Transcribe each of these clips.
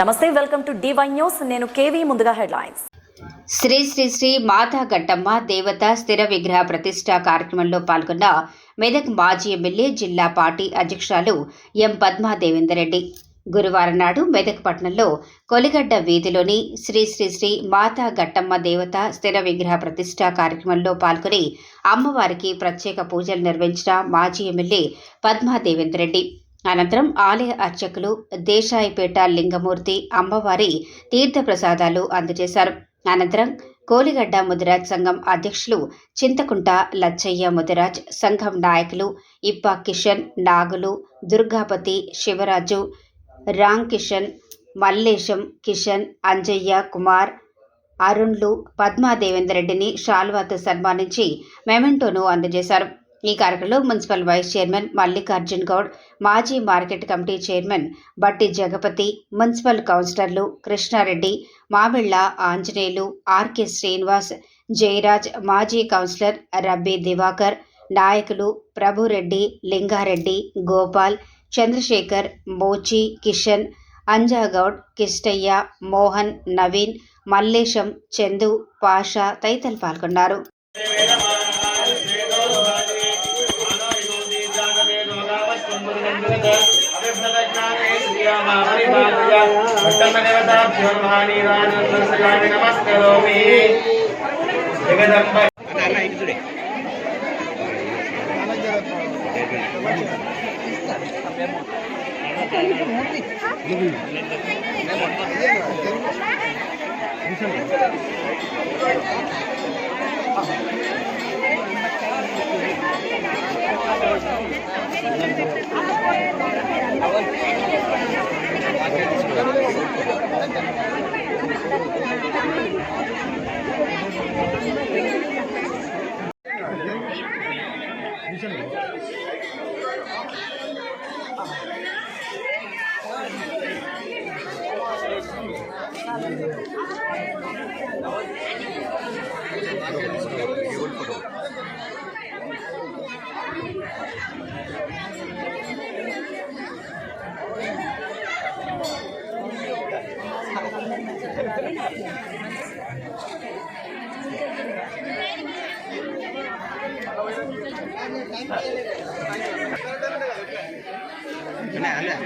నమస్తే welcome to DY news నేను KV ముందుగా హెడ్లైన్స్. శ్రీ శ్రీ శ్రీ మాతా గట్టమ్మ దేవత స్థిర విగ్రహ ప్రతిష్ట కార్యక్రమంలో పాల్గొన్న మెదక్ మాజీ ఎమ్మెల్యే జిల్లా పార్టీ అధ్యక్షురాలు ఎం పద్మా దేవేందర్ రెడ్డి. గురువారం నాడు మెదక్ పట్టణంలో కొలిగడ్డ వీధిలోని శ్రీ శ్రీ శ్రీ మాతా గట్టమ్మ దేవత స్థిర విగ్రహ ప్రతిష్ట కార్యక్రమంలో పాల్గొని అమ్మవారికి ప్రత్యేక పూజలు నిర్వహించిన మాజీ ఎమ్మెల్యే పద్మా దేవేందర్ రెడ్డి. అనంతరం ఆలయ అర్చకులు దేశాయిపేట లింగమూర్తి అమ్మవారి తీర్థప్రసాదాలు అందజేశారు. అనంతరం కోలిగడ్డ ముదిరాజ్ సంఘం అధ్యక్షులు చింతకుంట లచ్చయ్య ముదిరాజ్ సంఘం నాయకులు ఇప్ప కిషన్ నాగులు దుర్గాపతి శివరాజు రామ్ కిషన్ మల్లేశం కిషన్ అంజయ్య కుమార్ అరుణ్లు పద్మా దేవేందర్ రెడ్డిని షాల్వాతో సన్మానించి మెమెంటోను అందజేశారు. ఈ కార్యక్రమంలో municipal vice chairman Mallikarjun Goud మాజీ market committee chairman Batti Jagapathi municipal కౌన్సిలర్లు కృష్ణారెడ్డి మామిళ్ళ ఆంజనేయులు ఆర్కే శ్రీనివాస్ జయరాజ్ మాజీ కౌన్సిలర్ రబ్బీ దివాకర్ నాయకులు ప్రభురెడ్డి లింగారెడ్డి గోపాల్ చంద్రశేఖర్ మోచి కిషన్ అంజాగౌడ్ కిష్టయ్య మోహన్ నవీన్ మల్లేశం చందు పాషా తదితరులు పాల్గొన్నారు. अष्टमदेवताभ्यं महानीराजसगामि नमस्करोमि जगदम्ब Thank you. Tension Thank you.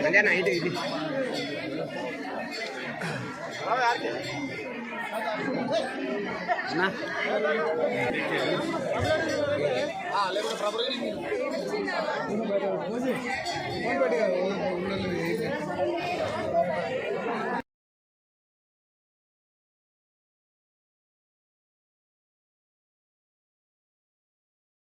మధ్యాహ్నం అయితే ఇది లేకపోతే ప్రభుత్వం